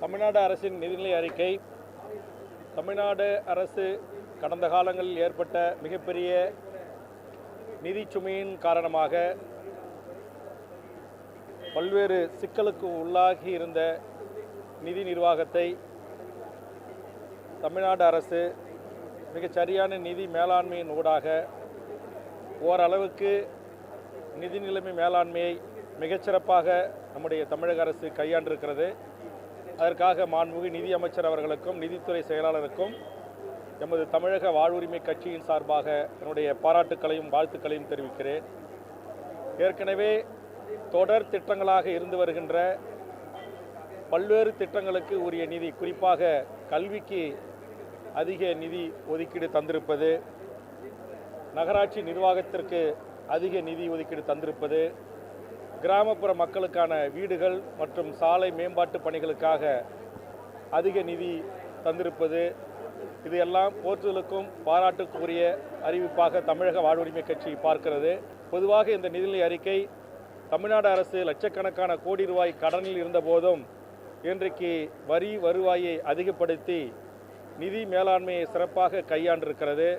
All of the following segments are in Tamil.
தமிழ்நாடு அரசின் நிதிநிலை அறிக்கை தமிழ்நாடு அரசு கடந்த காலங்களில் ஏற்பட்ட மிகப்பெரிய நிதி சுமையின் காரணமாக பல்வேறு சிக்கலுக்கு உள்ளாகி இருந்த நிதி நிர்வாகத்தை தமிழ்நாடு அரசு மிகச்சரியான நிதி மேலாண்மையின் ஊடாக ஓரளவுக்கு நிதி நிலைமை மேலாண்மையை மிகச்சிறப்பாக நம்முடைய தமிழக அரசு கையாண்டிருக்கிறது. அதற்காக மாண்புமிகு நிதி அமைச்சர் அவர்களுக்கும் நிதித்துறை செயலாளருக்கும் எமது தமிழக வாழ்வுரிமை கட்சியின் சார்பாக என்னுடைய பாராட்டுக்களையும் வாழ்த்துக்களையும் தெரிவிக்கிறேன். ஏற்கனவே தொடர் திட்டங்களாக இருந்து வருகின்ற பல்வேறு திட்டங்களுக்கு உரிய நிதி குறிப்பாக கல்விக்கு அதிக நிதி ஒதுக்கீடு தந்திருப்பது நகராட்சி நிர்வாகத்திற்கு அதிக நிதி ஒதுக்கீடு தந்திருப்பது கிராமப்புற மக்களுக்கான வீடுகள் மற்றும் சாலை மேம்பாட்டு பணிகளுக்காக அதிக நிதி தந்திருப்பது. இது எல்லாம் போற்றுதலுக்கும் பாராட்டுக்குரிய அறிவிப்பாக தமிழக வாழ்வுரிமை கட்சி பார்க்கிறது. பொதுவாக இந்த நிதிநிலை அறிக்கை தமிழ்நாடு அரசு லட்சக்கணக்கான கோடி ரூபாய் கடனில் இருந்தபோதும் இன்றைக்கு வரி வருவாயை அதிகப்படுத்தி நிதி மேலாண்மையை சிறப்பாக கையாண்டிருக்கிறது.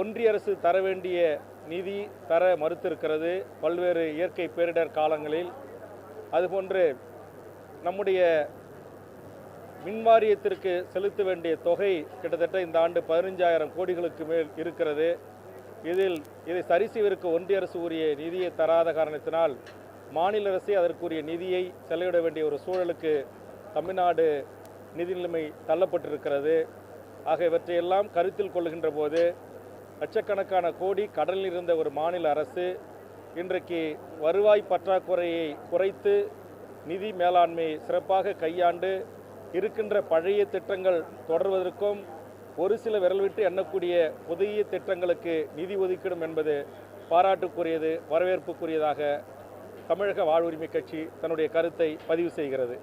ஒன்றிய அரசு தர வேண்டிய நிதி தர மறுத்திருக்கிறது பல்வேறு இயற்கை பேரிடர் காலங்களில். அதுபோன்று நம்முடைய மின்வாரியத்திற்கு செலுத்த வேண்டிய தொகை கிட்டத்தட்ட இந்த ஆண்டு பதினஞ்சாயிரம் கோடிகளுக்கு மேல் இருக்கிறது. இதில் இதை சரி செய்வதற்கு ஒன்றிய அரசு உரிய நிதியை தராத காரணத்தினால் மாநில அரசே அதற்குரிய நிதியை செலவிட வேண்டிய ஒரு சூழலுக்கு தமிழ்நாடு நிதி நிலைமை தள்ளப்பட்டிருக்கிறது. ஆக இவற்றையெல்லாம் கருத்தில் கொள்கின்ற போது லட்சக்கணக்கான கோடி கடலில் இருந்த ஒரு மாநில அரசு இன்றைக்கு வருவாய் பற்றாக்குறையை குறைத்து நிதி மேலாண்மையை சிறப்பாக கையாண்டு இருக்கின்ற பழைய திட்டங்கள் தொடர்வதற்கும் ஒரு சில விரல் விட்டு எண்ணக்கூடிய புதிய திட்டங்களுக்கு நிதி ஒதுக்கிடும் என்பது பாராட்டுக்குரியது வரவேற்புக்குரியதாக தமிழக வாழ்வுரிமை கட்சி தன்னுடைய கருத்தை பதிவு செய்கிறது.